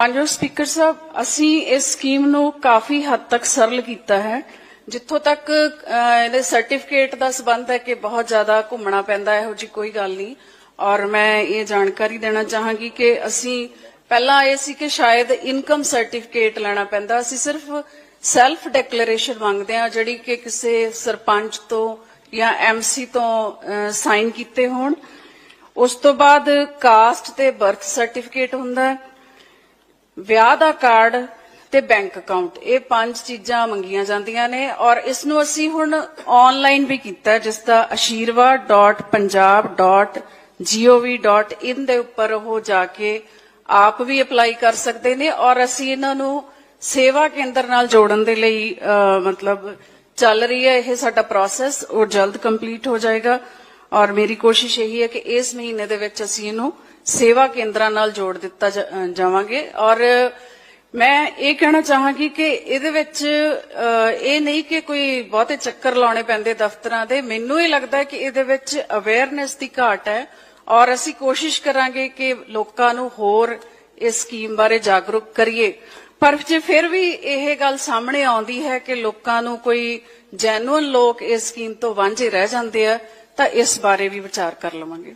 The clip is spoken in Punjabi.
ਮਾਨਯੋਗ ਸਪੀਕਰ ਸਾਹਿਬ, ਅਸੀਂ ਇਸ ਸਕੀਮ ਨੂੰ ਕਾਫੀ ਹੱਦ ਤੱਕ ਸਰਲ ਕੀਤਾ ਹੈ। ਜਿੱਥੋਂ ਤੱਕ ਇਹਦੇ ਸਰਟੀਫਿਕੇਟ ਦਾ ਸਬੰਧ ਹੈ ਕਿ ਬਹੁਤ ਜ਼ਿਆਦਾ ਘੁੰਮਣਾ ਪੈਂਦਾ, ਇਹੋ ਜੀ ਕੋਈ ਗੱਲ ਨਹੀਂ। ਔਰ ਮੈਂ ਇਹ ਜਾਣਕਾਰੀ ਦੇਣਾ ਚਾਹਾਂਗੀ ਕਿ ਅਸੀਂ, ਪਹਿਲਾਂ ਇਹ ਸੀ ਕਿ ਸ਼ਾਇਦ ਇਨਕਮ ਸਰਟੀਫਿਕੇਟ ਲੈਣਾ ਪੈਂਦਾ। ਅਸੀਂ ਸਿਰਫ ਸੈਲਫ ਡੈਕਲੇਰੇਸ਼ਨ ਮੰਗਦੇ ਹਾਂ, ਜਿਹੜੀ ਕਿ ਕਿਸੇ ਸਰਪੰਚ ਤੋਂ ਜਾਂ ਐਮਸੀ ਤੋਂ ਸਾਈਨ ਕੀਤੇ ਹੋਣ। ਉਸ ਤੋਂ ਬਾਅਦ ਕਾਸਟ ਤੇ ਬਰਥ ਸਰਟੀਫਿਕੇਟ ਹੁੰਦਾ ਹੈ। ਵਿਆਹ ਦਾ ਕਾਰਡ ਤੇ ਬੈਂਕ ਅਕਾਊਂਟ ਇਹ ਪੰਜ ਚੀਜ਼ਾਂ ਮੰਗੀਆਂ ਜਾਂਦੀਆਂ ਨੇ ਔਰ ਇਸ ਨੂੰ ਅਸੀਂ ਹੁਣ ਆਨਲਾਈਨ ਵੀ ਕੀਤਾ ਹੈ, ਜਿਸ ਦਾ ashirwad.punjab.gov.in ਦੇ ਉੱਪਰ ਉਹ ਜਾ ਕੇ ਆਪ ਵੀ ਅਪਲਾਈ ਕਰ ਸਕਦੇ ਨੇ ਔਰ ਅਸੀਂ ਇਹਨਾਂ ਨੂੰ ਸੇਵਾ ਕੇਂਦਰ ਨਾਲ ਜੋੜਨ ਦੇ ਲਈ ਮਤਲਬ ਚੱਲ ਰਹੀ ਹੈ ਇਹ ਸਾਡਾ ਪ੍ਰੋਸੈਸ ਉਹ ਜਲਦ ਕੰਪਲੀਟ ਹੋ ਜਾਏਗਾ। ਔਰ ਮੇਰੀ ਕੋਸ਼ਿਸ਼ ਇਹੀ ਹੈ ਕਿ ਇਸ ਮਹੀਨੇ ਦੇ ਵਿੱਚ ਅਸੀਂ ਇਹਨੂੰ ਸੇਵਾ ਕੇਂਦਰਾਂ ਨਾਲ ਜੋੜ ਦਿੱਤਾ ਜਾਵਾਂਗੇ। ਔਰ ਮੈਂ ਇਹ ਕਹਿਣਾ ਚਾਹਾਂਗੀ ਕਿ ਇਹਦੇ ਵਿੱਚ ਇਹ ਨਹੀਂ ਕਿ ਕੋਈ ਬਹੁਤੇ ਚੱਕਰ ਲਾਉਣੇ ਪੈਂਦੇ ਦਫ਼ਤਰਾਂ ਦੇ। ਮੈਨੂੰ ਇਹ ਲੱਗਦਾ ਹੈ ਕਿ ਇਹਦੇ ਵਿੱਚ ਅਵੇਅਰਨੈਸ ਦੀ ਘਾਟ ਹੈ। ਔਰ ਅਸੀਂ ਕੋਸ਼ਿਸ਼ ਕਰਾਂਗੇ ਕਿ ਲੋਕਾਂ ਨੂੰ ਹੋਰ ਇਸ ਸਕੀਮ ਬਾਰੇ ਜਾਗਰੂਕ ਕਰੀਏ। ਪਰ ਜੇ ਫਿਰ ਵੀ ਇਹ ਗੱਲ ਸਾਹਮਣੇ ਆਉਂਦੀ ਹੈ ਕਿ ਲੋਕਾਂ ਨੂੰ ਕੋਈ ਜੈਨੂਅਨ ਲੋਕ ਇਸ ਸਕੀਮ ਤੋਂ ਵਾਂਝੇ ਰਹਿ ਜਾਂਦੇ ਆ ਤਾਂ ਇਸ ਬਾਰੇ ਵੀ ਵਿਚਾਰ ਕਰ ਲਵਾਂਗੇ।